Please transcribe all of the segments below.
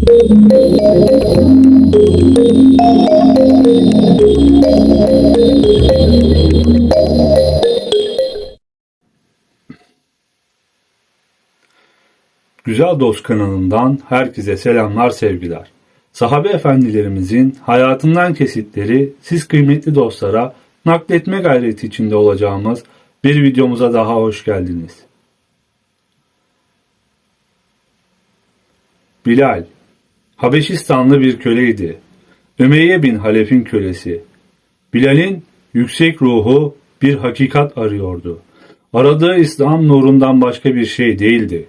Güzel Dost kanalından herkese selamlar sevgiler. Sahabe efendilerimizin hayatından kesitleri siz kıymetli dostlara nakletme gayreti içinde olacağımız bir videomuza daha hoş geldiniz. Bilal, Habeşistanlı bir köleydi. Ümeyye bin Halef'in kölesi. Bilal'in yüksek ruhu bir hakikat arıyordu. Aradığı İslam nurundan başka bir şey değildi.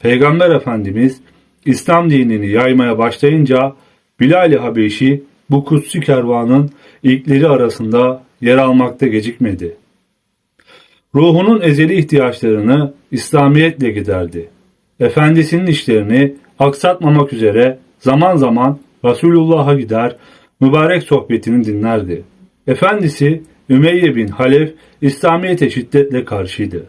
Peygamber Efendimiz İslam dinini yaymaya başlayınca Bilal-i Habeşi bu kutsi kervanın ilkleri arasında yer almakta gecikmedi. Ruhunun ezeli ihtiyaçlarını İslamiyetle giderdi. Efendisinin işlerini aksatmamak üzere zaman zaman Resulullah'a gider, mübarek sohbetini dinlerdi. Efendisi Ümeyye bin Halef İslamiyet'e şiddetle karşıydı.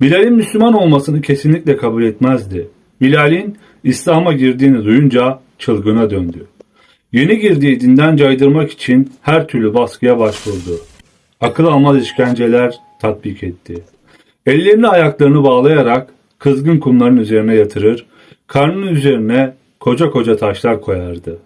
Bilal'in Müslüman olmasını kesinlikle kabul etmezdi. Bilal'in İslam'a girdiğini duyunca çılgına döndü. Yeni girdiği dinden caydırmak için her türlü baskıya başvurdu. Akıl almaz işkenceler tatbik etti. Ellerini ayaklarını bağlayarak kızgın kumların üzerine yatırır, karnının üzerine koca koca taşlar koyardı.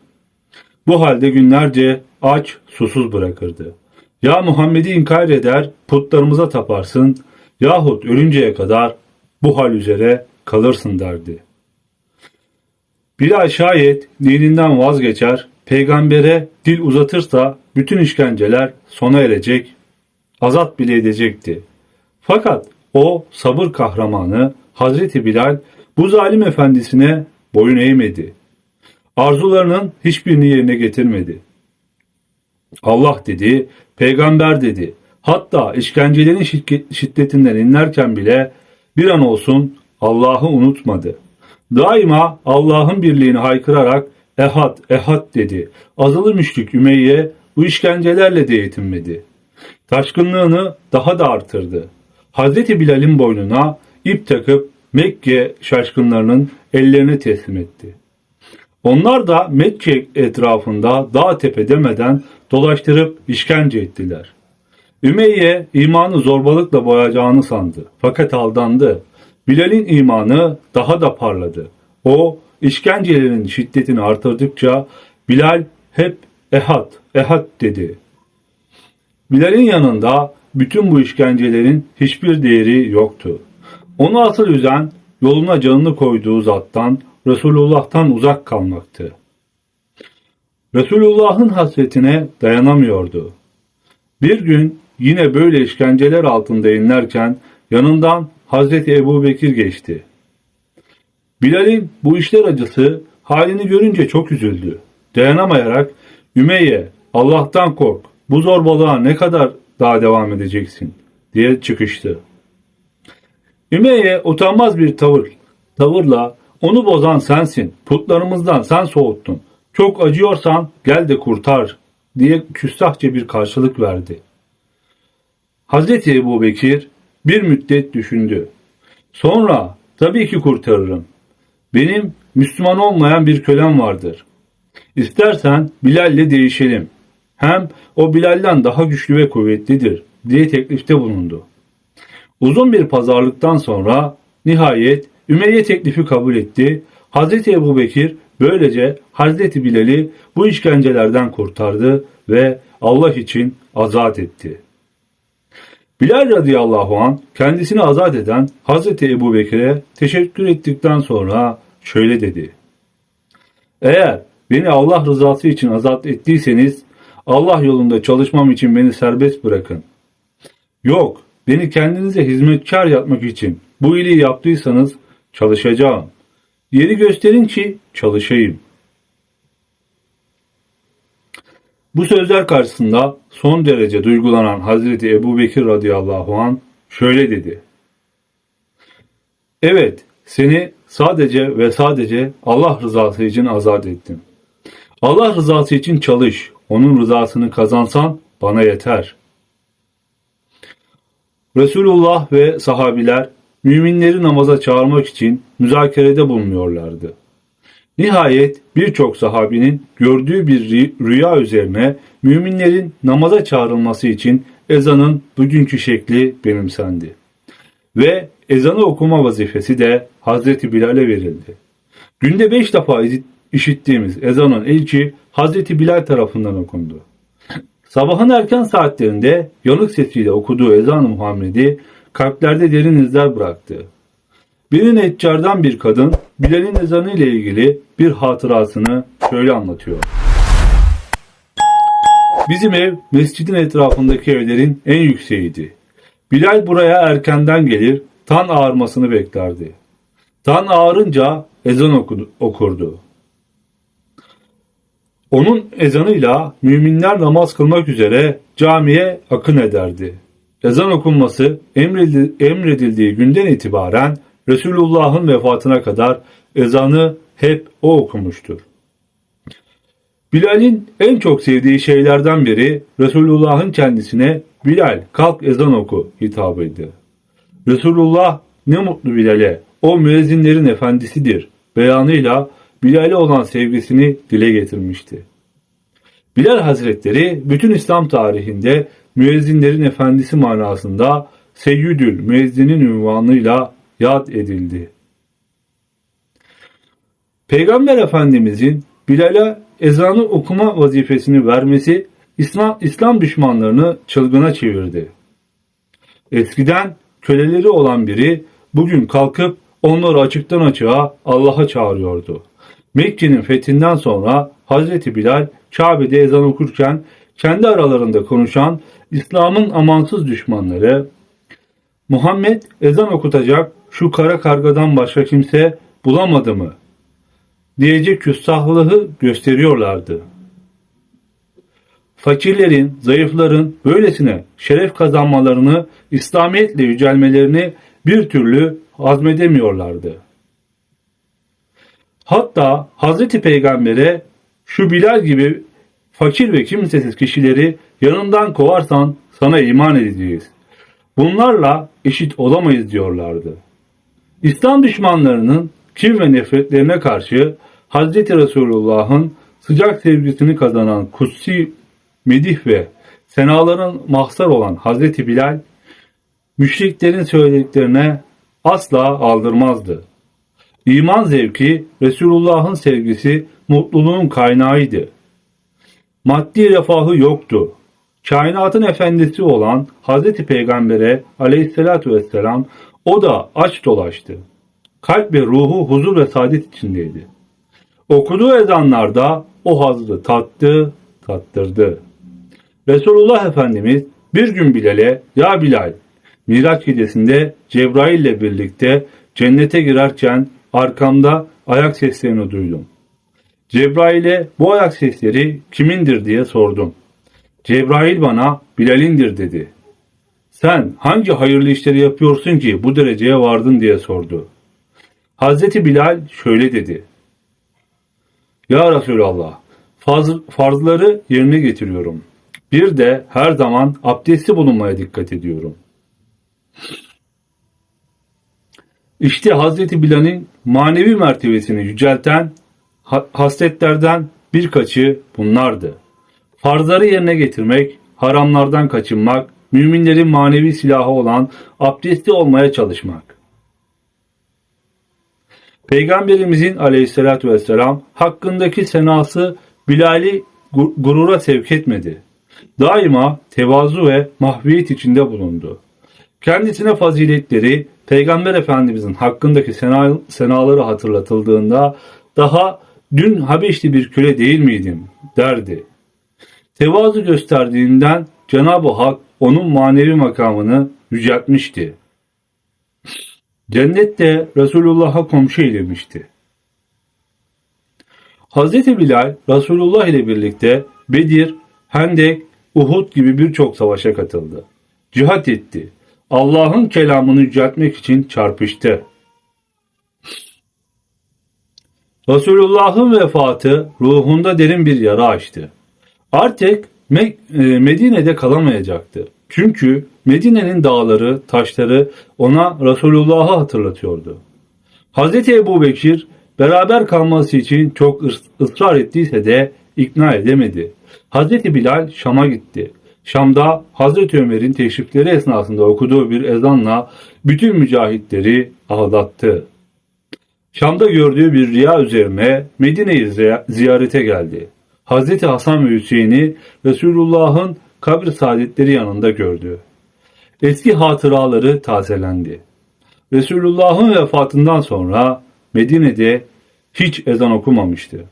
Bu halde günlerce aç, susuz bırakırdı. Ya Muhammed'i inkar eder, putlarımıza taparsın, yahut ölünceye kadar bu hal üzere kalırsın derdi. Bilal şayet dininden vazgeçer, peygambere dil uzatırsa bütün işkenceler sona erecek, azat bile edecekti. Fakat o sabır kahramanı Hazreti Bilal bu zalim efendisine boyun eğmedi. Arzularının hiçbirini yerine getirmedi. Allah dedi, peygamber dedi. Hatta işkencelerin şiddetinden inlerken bile bir an olsun Allah'ı unutmadı. Daima Allah'ın birliğini haykırarak ehad ehad dedi. Azılı müşrik Ümeyye bu işkencelerle de yetinmedi. Taşkınlığını daha da artırdı. Hazreti Bilal'in boynuna ip takıp Mekke şaşkınlarının ellerine teslim etti. Onlar da Mekke etrafında dağ tepe demeden dolaştırıp işkence ettiler. Ümeyye imanı zorbalıkla boyacağını sandı. Fakat aldandı. Bilal'in imanı daha da parladı. O işkencelerin şiddetini artırdıkça Bilal hep ehad, ehad dedi. Bilal'in yanında bütün bu işkencelerin hiçbir değeri yoktu. Onu asıl üzen yoluna canını koyduğu zattan Resulullah'tan uzak kalmaktı. Resulullah'ın hasretine dayanamıyordu. Bir gün yine böyle işkenceler altında inlerken yanından Hazreti Ebu Bekir geçti. Bilal'in bu işler acısı halini görünce çok üzüldü. Dayanamayarak Ümeyye Allah'tan kork bu zorbalığa ne kadar daha devam edeceksin diye çıkıştı. Ümeyye utanmaz bir tavır, tavırla onu bozan sensin, putlarımızdan sen soğuttun. Çok acıyorsan gel de kurtar diye küstahça bir karşılık verdi. Hazreti Ebu Bekir bir müddet düşündü. Sonra tabii ki kurtarırım. Benim Müslüman olmayan bir kölem vardır. İstersen Bilal'le değişelim. Hem o Bilal'den daha güçlü ve kuvvetlidir diye teklifte bulundu. Uzun bir pazarlıktan sonra nihayet Ümeyye teklifi kabul etti. Hazreti Ebu Bekir böylece Hazreti Bilal'i bu işkencelerden kurtardı ve Allah için azat etti. Bilal radıyallahu an kendisini azat eden Hazreti Ebu Bekir'e teşekkür ettikten sonra şöyle dedi. Eğer beni Allah rızası için azat ettiyseniz Allah yolunda çalışmam için beni serbest bırakın. Yok, beni kendinize hizmetkar yapmak için bu iyiliği yaptıysanız çalışacağım. Yeri gösterin ki çalışayım. Bu sözler karşısında son derece duygulanan Hazreti Ebu Bekir radıyallahu an şöyle dedi. Evet, seni sadece ve sadece Allah rızası için azat ettim. Allah rızası için çalış, onun rızasını kazansan bana yeter. Resulullah ve sahabiler müminleri namaza çağırmak için müzakerede bulunuyorlardı. Nihayet birçok sahabinin gördüğü bir rü- rüya üzerine müminlerin namaza çağrılması için ezanın bugünkü şekli benimsendi. Ve ezanı okuma vazifesi de Hazreti Bilal'e verildi. Günde beş defa işittiğimiz ezanın ilki Hazreti Bilal tarafından okundu. Sabahın erken saatlerinde yanık sesiyle okuduğu ezan-ı Muhammed'i kalplerde derin izler bıraktı. Bir neccardan bir kadın Bilal'in ezanı ile ilgili bir hatırasını şöyle anlatıyor. Bizim ev mescidin etrafındaki evlerin en yükseğiydi. Bilal buraya erkenden gelir, tan ağarmasını beklerdi. Tan ağarınca ezan okurdu. Onun ezanıyla müminler namaz kılmak üzere camiye akın ederdi. Ezan okunması emredil- emredildiği günden itibaren Resulullah'ın vefatına kadar ezanı hep o okumuştur. Bilal'in en çok sevdiği şeylerden biri Resulullah'ın kendisine Bilal kalk ezan oku hitabıydı. Resulullah ne mutlu Bilal'e o müezzinlerin efendisidir beyanıyla Bilal'e olan sevgisini dile getirmişti. Bilal Hazretleri bütün İslam tarihinde müezzinlerin efendisi manasında Seyyidül Müezzinin ünvanıyla yad edildi. Peygamber Efendimizin Bilal'e ezanı okuma vazifesini vermesi İslam, İslam düşmanlarını çılgına çevirdi. Eskiden köleleri olan biri bugün kalkıp onları açıktan açığa Allah'a çağırıyordu. Mekke'nin fethinden sonra Hazreti Bilal Kabe'de ezan okurken kendi aralarında konuşan İslam'ın amansız düşmanları Muhammed ezan okutacak şu kara kargadan başka kimse bulamadı mı? diyecek küstahlığı gösteriyorlardı. Fakirlerin, zayıfların böylesine şeref kazanmalarını, İslamiyetle yücelmelerini bir türlü hazmedemiyorlardı. Hatta Hazreti Peygamber'e şu Bilal gibi fakir ve kimsesiz kişileri yanından kovarsan sana iman edeceğiz. Bunlarla eşit olamayız diyorlardı. İslam düşmanlarının kin ve nefretlerine karşı Hazreti Resulullah'ın sıcak sevgisini kazanan kutsi medih ve senaların mahzar olan Hazreti Bilal, müşriklerin söylediklerine asla aldırmazdı. İman zevki, Resulullah'ın sevgisi, mutluluğun kaynağıydı. Maddi refahı yoktu. Kainatın efendisi olan Hazreti Peygamber'e aleyhissalatu vesselam o da aç dolaştı. Kalp ve ruhu huzur ve saadet içindeydi. Okuduğu ezanlarda o hazzı tattı, tattırdı. Resulullah Efendimiz bir gün Bilal'e ya Bilal Miraç gecesinde Cebrail ile birlikte cennete girerken arkamda ayak seslerini duydum. Cebrail'e bu ayak sesleri kimindir diye sordum. Cebrail bana Bilal'indir dedi. Sen hangi hayırlı işleri yapıyorsun ki bu dereceye vardın diye sordu. Hazreti Bilal şöyle dedi. Ya Resulallah, farz, farzları yerine getiriyorum. Bir de her zaman abdestli bulunmaya dikkat ediyorum. İşte Hazreti Bilal'in manevi mertebesini yücelten ha- hasletlerden birkaçı bunlardı. Farzları yerine getirmek, haramlardan kaçınmak, müminlerin manevi silahı olan abdestli olmaya çalışmak. Peygamberimizin aleyhissalatü vesselam hakkındaki senası Bilal'i gu- gurura sevk etmedi. Daima tevazu ve mahviyet içinde bulundu. Kendisine faziletleri Peygamber Efendimizin hakkındaki sena, senaları hatırlatıldığında daha dün Habeşli bir köle değil miydim derdi. Tevazu gösterdiğinden Cenab-ı Hak onun manevi makamını yüceltmişti. Cennette Resulullah'a komşu eylemişti. Hazreti Bilal Resulullah ile birlikte Bedir, Hendek, Uhud gibi birçok savaşa katıldı. Cihat etti. Allah'ın kelamını yüceltmek için çarpıştı. Resulullah'ın vefatı ruhunda derin bir yara açtı. Artık e, Medine'de kalamayacaktı. Çünkü Medine'nin dağları, taşları ona Resulullah'ı hatırlatıyordu. Hazreti Ebu Bekir Beraber kalması için çok ıs- ısrar ettiyse de ikna edemedi. Hazreti Bilal Şam'a gitti. Şam'da Hazreti Ömer'in teşrifleri esnasında okuduğu bir ezanla bütün mücahitleri ağlattı. Şam'da gördüğü bir rüya üzerine Medine'yi ziy- ziyarete geldi. Hazreti Hasan ve Hüseyin'i Resulullah'ın kabir saadetleri yanında gördü. Eski hatıraları tazelendi. Resulullah'ın vefatından sonra Medine'de hiç ezan okumamıştı.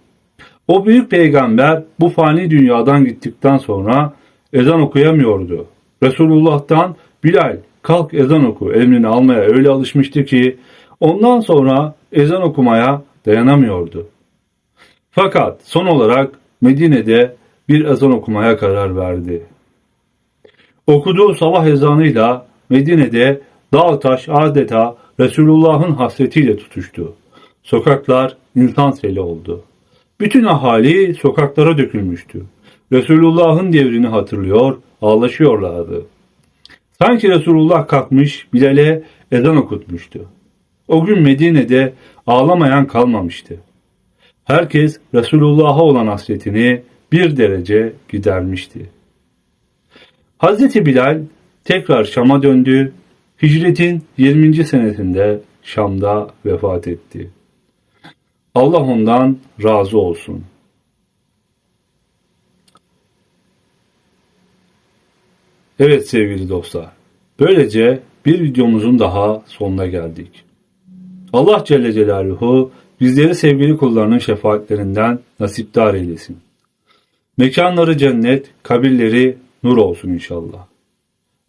O büyük peygamber bu fani dünyadan gittikten sonra ezan okuyamıyordu. Resulullah'tan Bilal kalk ezan oku emrini almaya öyle alışmıştı ki ondan sonra ezan okumaya dayanamıyordu. Fakat son olarak Medine'de bir ezan okumaya karar verdi. Okuduğu sabah ezanıyla Medine'de dağ taş adeta Resulullah'ın hasretiyle tutuştu. Sokaklar insan seli oldu. Bütün ahali sokaklara dökülmüştü. Resulullah'ın devrini hatırlıyor, ağlaşıyorlardı. Sanki Resulullah kalkmış Bilal'e ezan okutmuştu. O gün Medine'de ağlamayan kalmamıştı. Herkes Resulullah'a olan hasretini bir derece gidermişti. Hazreti Bilal tekrar Şam'a döndü. Hicretin 20. senesinde Şam'da vefat etti. Allah ondan razı olsun. Evet sevgili dostlar. Böylece bir videomuzun daha sonuna geldik. Allah Celle Celaluhu bizleri sevgili kullarının şefaatlerinden nasipdar eylesin. Mekanları cennet, kabirleri nur olsun inşallah.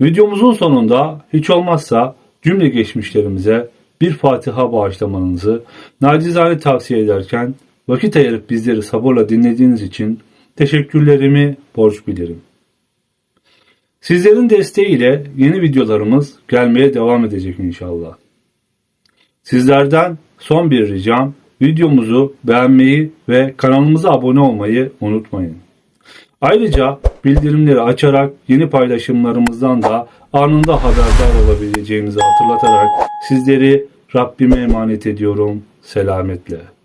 Videomuzun sonunda hiç olmazsa cümle geçmişlerimize bir Fatiha bağışlamanızı nacizane tavsiye ederken vakit ayırıp bizleri sabırla dinlediğiniz için teşekkürlerimi borç bilirim. Sizlerin desteğiyle yeni videolarımız gelmeye devam edecek inşallah. Sizlerden son bir ricam videomuzu beğenmeyi ve kanalımıza abone olmayı unutmayın. Ayrıca bildirimleri açarak yeni paylaşımlarımızdan da anında haberdar olabileceğinizi hatırlatarak sizleri Rabbime emanet ediyorum. Selametle.